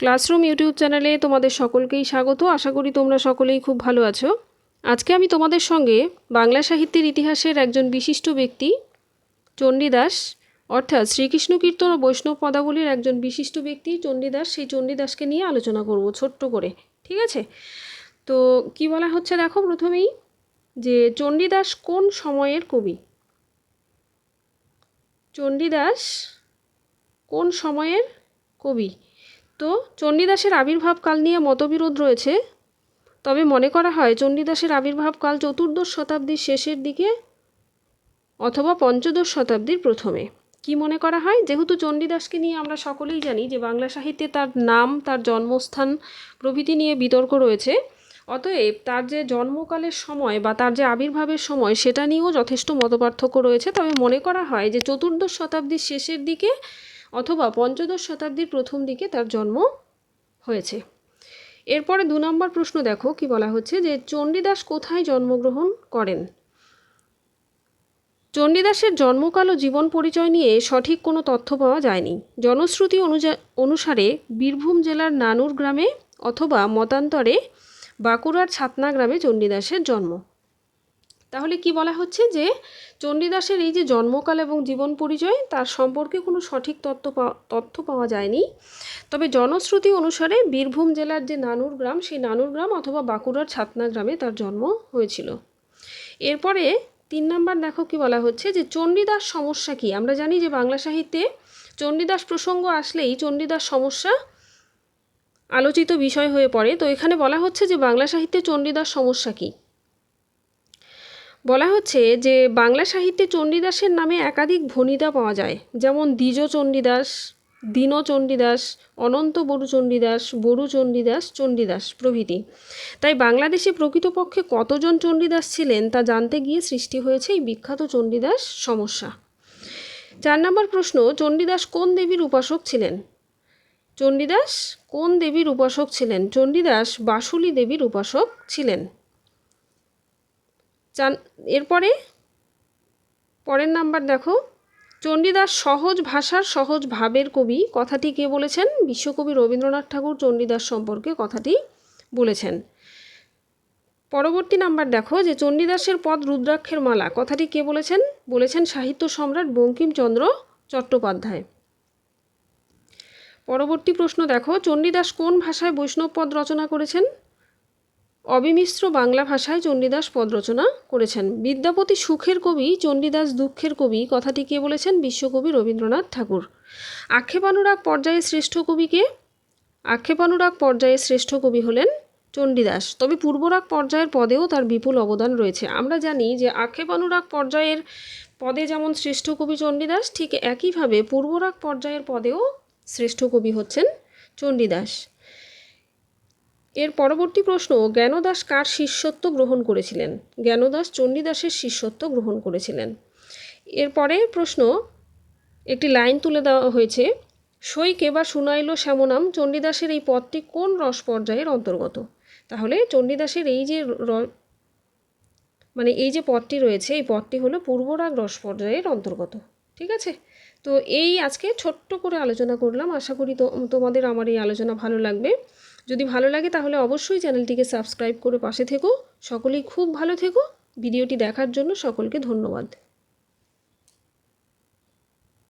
Classroom YouTube চ্যানেলে তোমাদের সকলকেই স্বাগত। আশা করি তোমরা সকলেই খুব ভালো আছো। আজকে আমি তোমাদের সঙ্গে বাংলা সাহিত্যের ইতিহাসের একজন বিশিষ্ট ব্যক্তি চণ্ডীদাস অর্থাৎ শ্রীকৃষ্ণ কীর্তন ও বৈষ্ণব পদাবলীর একজন বিশিষ্ট ব্যক্তি চণ্ডীদাস সেই চণ্ডীদাসকে নিয়ে আলোচনা করব ছোট্ট করে, ঠিক আছে? তো কি বলা হচ্ছে দেখো প্রথমেই, যে চণ্ডীদাস কোন সময়ের কবি? চণ্ডীদাস কোন সময়ের কবি? তো চণ্ডীদাসের আবির্ভাবকাল নিয়ে মতবিরোধ রয়েছে। তবে মনে করা হয়, চণ্ডীদাসের আবির্ভাবকাল চতুর্দশ শতাব্দীর শেষের দিকে অথবা পঞ্চদশ শতাব্দীর প্রথমে। কি মনে করা হয়? যেহেতু চণ্ডীদাসকে নিয়ে আমরা সকলেই জানি যে বাংলা সাহিত্যে তার নাম, তার জন্মস্থান প্রভৃতি নিয়ে বিতর্ক রয়েছে, অতএব তার যে জন্মকালের সময় বা তার যে আবির্ভাবের সময়, সেটা নিয়েও যথেষ্ট মতপার্থক্য রয়েছে। তবে মনে করা হয় যে চতুর্দশ শতাব্দীর শেষের দিকে অথবা পঞ্চদশ শতাব্দীর প্রথম দিকে তার জন্ম হয়েছে। এরপরে দু নম্বর প্রশ্ন দেখো, কি বলা হচ্ছে যে চণ্ডীদাস কোথায় জন্মগ্রহণ করেন? চণ্ডীদাসের জন্মকাল ও জীবন পরিচয় নিয়ে সঠিক কোনো তথ্য পাওয়া যায়নি। জনশ্রুতি অনুসারে বীরভূম জেলার নানুর গ্রামে অথবা মতান্তরে বাঁকুড়ার ছাতনা গ্রামে চণ্ডীদাসের জন্ম। তাহলে কি বলা হচ্ছে যে চণ্ডীদাসের এই যে জন্মকাল এবং জীবন পরিচয়, তার সম্পর্কে কোনো সঠিক তথ্য তথ্য পাওয়া যায়নি। তবে জনশ্রুতি অনুসারে বীরভূম জেলার যে নানুর গ্রাম, সেই নানুর গ্রাম অথবা বাঁকুড়ার ছাতনা গ্রামে তার জন্ম হয়েছিল। এরপরে তিন নাম্বার দেখো কি বলা হচ্ছে যে চণ্ডীদাস সমস্যা কি? আমরা জানি যে বাংলা সাহিত্যে চণ্ডীদাস প্রসঙ্গ আসলেই চণ্ডীদাস সমস্যা আলোচিত বিষয় হয়ে পড়ে। তো এখানে বলা হচ্ছে যে বাংলা সাহিত্যে চণ্ডীদাস সমস্যা কী? বলা হচ্ছে যে বাংলা সাহিত্যে চণ্ডীদাসের নামে একাধিক ভনিতা পাওয়া যায়। যেমন দ্বিজ চণ্ডীদাস, দীন চণ্ডীদাস, অনন্ত বড়ু চণ্ডীদাস বড়ু চণ্ডীদাস চণ্ডীদাস প্রভৃতি। তাই বাংলাদেশে প্রকৃতপক্ষে কতজন চণ্ডীদাস ছিলেন তা জানতে গিয়ে সৃষ্টি হয়েছে এই বিখ্যাত চণ্ডীদাস সমস্যা। চার নম্বর প্রশ্ন, চণ্ডীদাস কোন দেবীর উপাসক ছিলেন? চণ্ডীদাস কোন দেবীর উপাসক ছিলেন? চণ্ডীদাস বাসুলি দেবীর উপাসক ছিলেন। চান, এরপরে, পরের নাম্বার দেখো। চণ্ডীদাস সহজ ভাষার সহজ ভাবের কবি, কথাটি কে বলেছেন? বিশ্বকবি রবীন্দ্রনাথ ঠাকুর চণ্ডীদাস সম্পর্কে কথাটি বলেছেন। পরবর্তী নাম্বার দেখো, যে চণ্ডীদাসের পদ রুদ্রাক্ষের মালা, কথাটি কে বলেছেন? বলেছেন সাহিত্য সম্রাট বঙ্কিমচন্দ্র চট্টোপাধ্যায়। পরবর্তী প্রশ্ন দেখো, চণ্ডীদাস কোন ভাষায় বৈষ্ণব পদ রচনা করেছেন? অবিমিশ্র বাংলা ভাষায় চণ্ডীদাস পদ রচনা করেছেন। বিদ্যাপতি সুখের কবি, চণ্ডীদাস দুঃখের কবি, কথাটি কে বলেছেন? বিশ্বকবি রবীন্দ্রনাথ ঠাকুর। আক্ষেপানুরাগ পর্যায়ে শ্রেষ্ঠ কবিকে আক্ষেপানুরাগ পর্যায়ে শ্রেষ্ঠ কবি হলেন চণ্ডীদাস। তবে পূর্বরাগ পর্যায়ের পদেও তার বিপুল অবদান রয়েছে। আমরা জানি যে আক্ষেপানুরাগ পর্যায়ের পদে যেমন শ্রেষ্ঠ কবি চণ্ডীদাস, ঠিক একইভাবে পূর্বরাগ পর্যায়ের পদেও শ্রেষ্ঠ কবি হচ্ছেন চণ্ডীদাস। এর পরবর্তী প্রশ্ন, জ্ঞানদাস কার শিষ্যত্ব গ্রহণ করেছিলেন? জ্ঞানদাস চণ্ডীদাসের শিষ্যত্ব গ্রহণ করেছিলেন। এরপরে প্রশ্ন, একটি লাইন তুলে দেওয়া হয়েছে, সই কেবা শুনাইল শ্যামনাম, চণ্ডীদাসের এই পদটি কোন রস পর্যায়ের অন্তর্গত? তাহলে চণ্ডীদাসের এই যে র মানে এই যে পদটি রয়েছে, এই পদটি হলো পূর্বরাগ রস পর্যায়ের অন্তর্গত। ঠিক আছে? তো এই আজকে ছোট্ট করে আলোচনা করলাম। আশা করি তো, তোমাদের আমার এই আলোচনা ভালো লাগবে। যদি ভালো লাগে তাহলে অবশ্যই চ্যানেলটিকে সাবস্ক্রাইব করে পাশে থেকো। সকলেই খুব ভালো থেকো। ভিডিওটি দেখার জন্য সকলকে ধন্যবাদ।